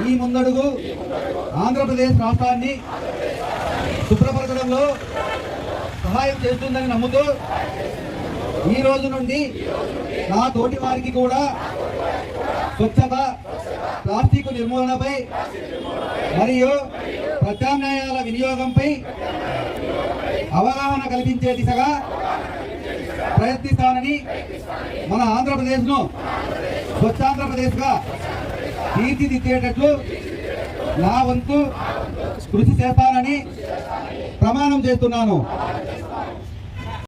ఈ ముందడుగు ఆంధ్రప్రదేశ్ రాష్ట్రాన్ని శుభ్రపరచడంలో సహాయం చేస్తుందని నమ్ముతూ ఈ రోజు నుండి నా తోటి వారికి కూడా స్వచ్ఛత ప్లాస్టిక్ నిర్మూలనపై మరియు ప్రత్యామ్నాయాల వినియోగంపై అవగాహన కల్పించే దిశగా ప్రయత్నిస్తానని మన ఆంధ్రప్రదేశ్ను స్వచ్ఛాంధ్రప్రదేశ్గా తీర్చిదిద్దేటట్లు నా వంతు కృషి చేస్తానని ప్రమాణం చేస్తున్నాను.